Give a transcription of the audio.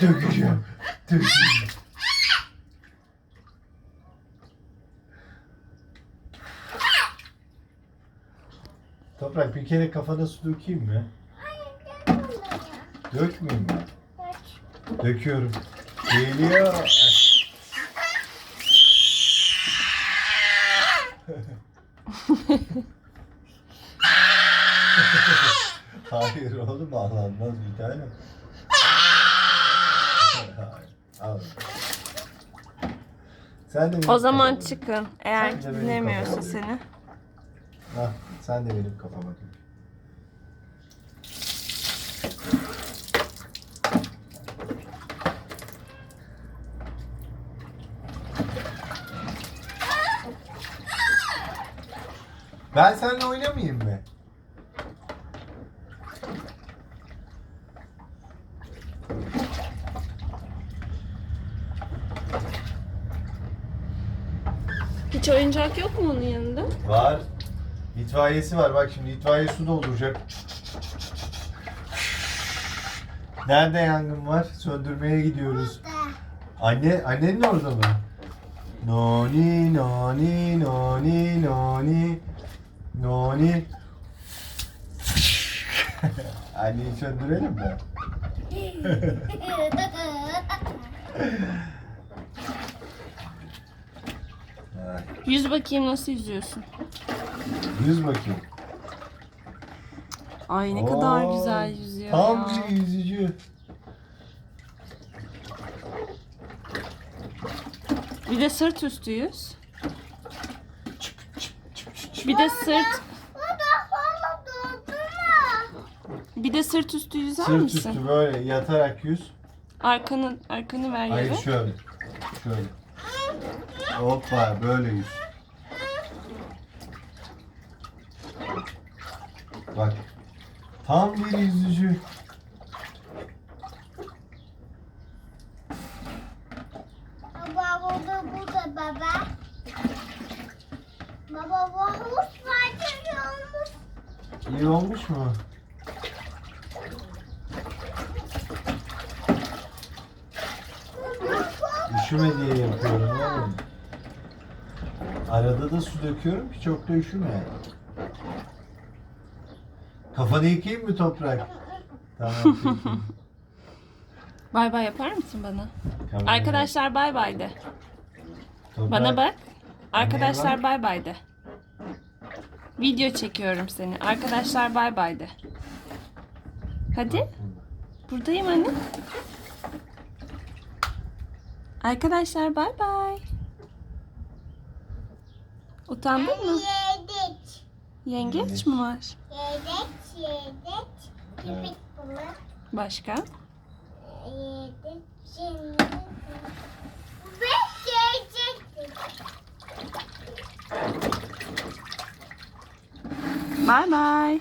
Dökeceğim. Dökeceğim. Toprak bir kere kafana su dökeyim mi? Dökmeyeyim mi? Dök. Döküyorum. Geliyor. Hayır oğlum ağlanmaz bir tane. Al. Sen de benim O zaman kafama- çıkın. Eğer Sen de dinlemiyorsa kafama seni. Hah, sen de benim kafama dök. Ben seninle oynamayayım mı? Hiç oyuncak yok mu onun yanında? Var. İtfaiyesi var. Bak şimdi itfaiye su dolduracak. Nerede yangın var? Söndürmeye gidiyoruz. Anne, annenin orada mı? Noni, noni, noni, noni, noni. Anneyi söndürelim mi? Yüz bakayım nasıl yüzüyorsun. Yüz bakayım. Ay ne kadar Oo, güzel yüzüyor Tam ya. bir yüzücü. Bir de sırt üstü yüz. Bir de sırt bir de sırt üstü yüzer Sırt misin? üstü böyle yatarak yüz. Arkanı arkanı ver Hayır yere. şöyle. Şöyle. Hoppa böyle yüz. Bak. Tam bir yüzücü. Baba burada burada baba. Baba bu havuz vardı olmuş. İyi olmuş mu? Üşüme diye yapıyorum oğlum. Arada da su döküyorum ki çok da üşüme. Kafanı yıkayayım mı toprak? Tamam. peki. Bay bay yapar mısın bana? Tamam. Arkadaşlar bay bay de. Toprak, Bana bak. Arkadaşlar bay bay de. Video çekiyorum seni. Arkadaşlar bay bay de. Hadi. Buradayım anne. Arkadaşlar bay bay. Utandın mı? Yedik. Yengeç mi var? Yedik, yedik. Evet. Başka? Ve yiyecektik. Bay bay.